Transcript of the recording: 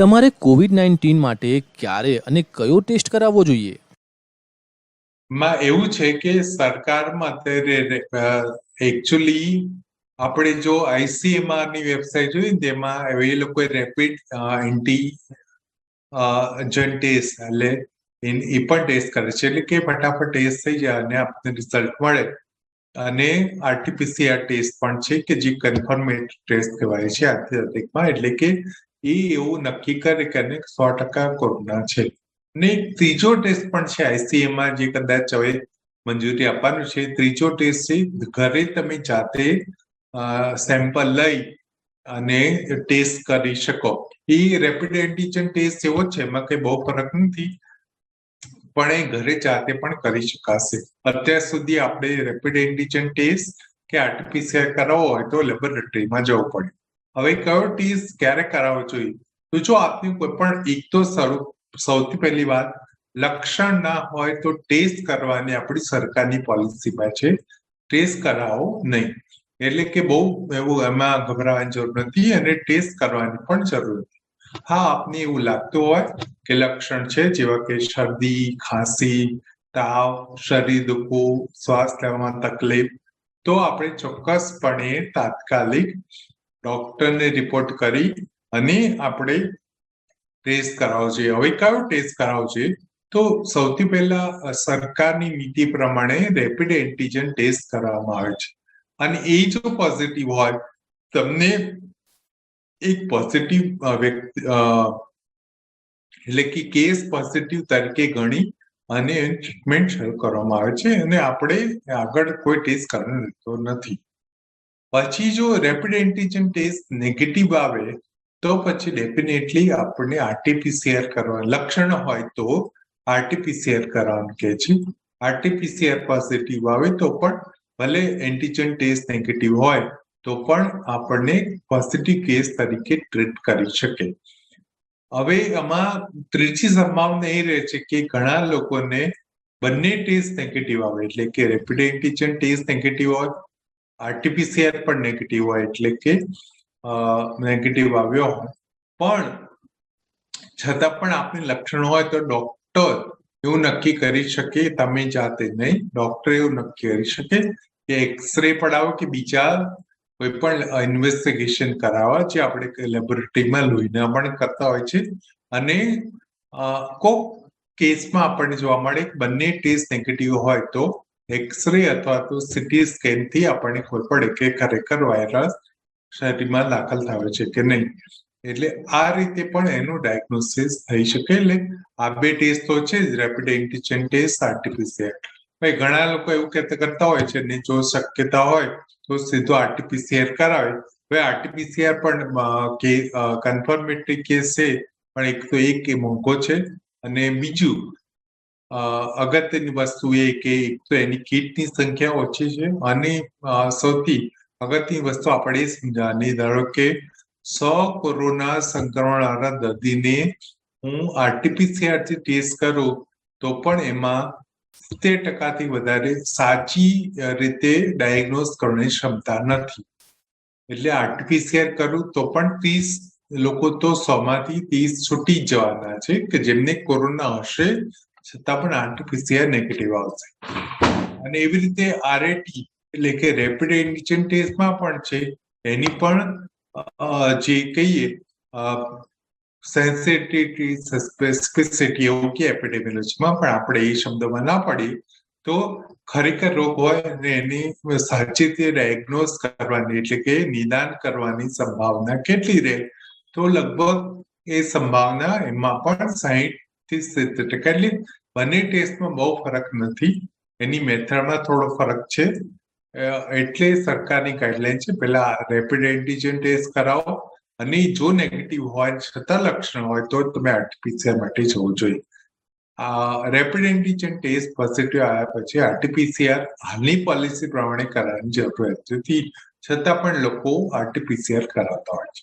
તમારે Covid nineteen માટે ક્યારે અને કયો ટેસ્ટ કરાવવો જોઈએ? માં એવું છે કે સરકારમાં અત્યારે એકચ્યુઅલી આપણે જો આઈસીએમઆરની વેબસાઇટ જોઈએ તેમાં એ લોકોએ રેપિડ એન્ટી જન ટેસ્ટ એટલે એ પણ ટેસ્ટ કરે છે. એટલે કે ફટાફટ ટેસ્ટ થઈ જાય અને આપણને રિઝલ્ટ મળે. અને આરટીપીસીઆર ટેસ્ટ પણ છે કે જે કન્ફર્મેટ ટેસ્ટ કહેવાય છે આધ્યાત્મિકમાં. એટલે કે એ એવું નક્કી કરે કે અને સો ટકા કોરોના છે. ને એક ત્રીજો ટેસ્ટ પણ છે આઈસીએમઆર જે કદાચ હવે મંજૂરી આપવાનું છે. ત્રીજો ટેસ્ટ છે, ઘરે તમે જાતે સેમ્પલ લઈ અને ટેસ્ટ કરી શકો. એ રેપિડ એન્ટીજન ટેસ્ટ એવો છે, એમાં કઈ બહુ ફરક નથી. પણ એ ઘરે જાતે પણ કરી શકાશે. અત્યાર સુધી આપણે રેપિડ એન્ટીજન ટેસ્ટ કે આરટીપીસીઆર કરાવવો હોય તો લેબોરેટરીમાં જવું પડે. હવે કયો ટેસ્ટ ક્યારે કરાવવો જોઈએ? તો જો આપની કોઈ પણ એક તો સૌથી પહેલી વાત, લક્ષણ ના હોય તો ટેસ્ટ કરવાની આપણી સરકારની પોલિસીમાં છે. ટેસ્ટ કરાવો નહીં. એટલે કે બહુ એવું એમાં ગભરાવાની જરૂર નથી અને ટેસ્ટ કરવાની પણ જરૂર નથી. હા, આપને એવું લાગતું હોય કે લક્ષણ છે, જેવા કે શરદી, ખાંસી, તાવ, શરીર દુખવું, શ્વાસ લેવામાં તકલીફ, તો આપણે ચોક્કસપણે તાત્કાલિક ડોક્ટરને રિપોર્ટ કરી અને આપણે ટેસ્ટ કરાવવો જોઈએ. હવે કયો ટેસ્ટ કરાવવો જોઈએ? તો સૌથી પહેલા સરકારની નીતિ પ્રમાણે રેપિડ એન્ટીજન ટેસ્ટ કરવામાં આવે છે. અને એ જો પોઝિટિવ હોય, તમને એક પોઝિટિવ વ્યક્તિ એટલે કે કેસ પોઝિટિવ તરીકે ગણી અને ટ્રીટમેન્ટ શરૂ કરવામાં આવે છે અને આપણે આગળ કોઈ ટેસ્ટ કરવાનો નથી. પછી જો રેપિડ એન્ટીજન ટેસ્ટ નેગેટિવ આવે, તો પછી ડેફિનેટલી આપણને આરટીપીસીઆર કરવા લક્ષણ હોય તો આરટીપીસીઆર કરવાનું કે છે. આરટીપીસીઆર પોઝિટિવ આવે તો પણ ભલે એન્ટીજન ટેસ્ટ નેગેટિવ હોય, તો પણ આપણને પોઝિટિવ કેસ તરીકે ટ્રીટ કરી શકે. હવે આમાં ત્રીજી સંભાવના એ રહે છે કે ઘણા લોકોને બંને ટેસ્ટ નેગેટિવ આવે, એટલે કે રેપિડ એન્ટીજન ટેસ્ટ નેગેટિવ હોય આરટીપીસીઆર પણ નેગેટિવ હોય એટલે કે નેગેટિવ આવ્યો હોય. પણ છતાં પણ આપને લક્ષણ હોય તો ડોક્ટર એવું નક્કી કરી શકે, તમે જાતે નહીં. ડોક્ટર એવું નક્કી કરી શકે કે એક્સરે પડાવો કે બીજા કોઈ પણ ઇન્વેસ્ટિગેશન કરાવવા જે આપણે લેબોરેટરીમાં લોહીના પણ કરતા હોય છે. અને કોક કેસમાં આપણને જોવા મળે બંને ટેસ્ટ નેગેટિવ હોય તો એક્સરે અથવા તો સીટી સ્કેનથી આપણને ખબર પડે કે ખરેખર વાયરસ શરીરમાં દાખલ થયો છે કે નહીં. એટલે આ રીતે પણ એનું ડાયગ્નોસિસ થઈ શકે. એટલે આ બે ટેસ્ટ તો છે જ રેપિડ એન્ટીજન ટેસ્ટ આરટીપીસીઆર ભાઈ, ઘણા લોકો એવું કહેતા કરતા હોય છે ને જો શક્યતા હોય તો સીધો આરટીપીસીઆર કરાવે. હવે આરટીપીસીઆર પણ કે કન્ફર્મેટરી કેસ છે, પણ એક તો એક એ મોંઘો છે. અને બીજું અગત્યની વસ્તુ એ કે એક તો એની કીટની સંખ્યા ઓછી છે અને સૌથી અગત્યની વસ્તુ આપણે સમજાવવાની ધારો કે સો કોરોના સંક્રમણ વાળા દર્દીને હું આરટીપીસીઆરથી ટેસ્ટ કરું, તો પણ એમાં સિત્તેર ટકાથી વધારે સાચી રીતે ડાયગ્નોઝ કરવાની ક્ષમતા નથી. એટલે આરટીપીસીઆર કરું તો પણ ત્રીસ લોકો તો સો માંથી ત્રીસ છૂટી જવાના છે કે જેમને કોરોના હશે છતાં પણ આરટીપીસીઆર નેગેટિવ આવશે. અને એવી રીતે આરએટી એટલે કે રેપિડ એન્ટીજન ટેસ્ટમાં પણ છે, એની પણ જે કહીએ સેન્સિટિવિટી સ્પેસિફિસિટી એવું કે એપિડેમિયોલોજીમાં પણ આપણે એ શબ્દમાં ના પડીએ, તો ખરેખર રોગ હોય અને એની સાચી રીતે ડાયગ્નોઝ કરવાની એટલે કે નિદાન કરવાની સંભાવના કેટલી રહે, તો લગભગ એ સંભાવના એમાં પણ સાહીઠ થી સિદ્ધ એટલે બંને ટેસ્ટમાં બહુ ફરક નથી. એની મેથડમાં થોડો ફરક છે. એટલે સરકારની ગાઈડલાઈન છે. પેલા રેપિડ એન્ટીજન ટેસ્ટ કરાવો અને જો નેગેટિવ હોય, છતાં લક્ષણ હોય, તો તમે આરટીપીસીઆર માટે જવું જોઈએ. આ રેપિડ એન્ટીજન ટેસ્ટ પોઝિટિવ આવ્યા પછી આરટીપીસીઆર હાલની પોલિસી પ્રમાણે કરાવવાની જરૂર નથી છતાં પણ લોકો આરટીપીસીઆર કરાવતા હોય છે.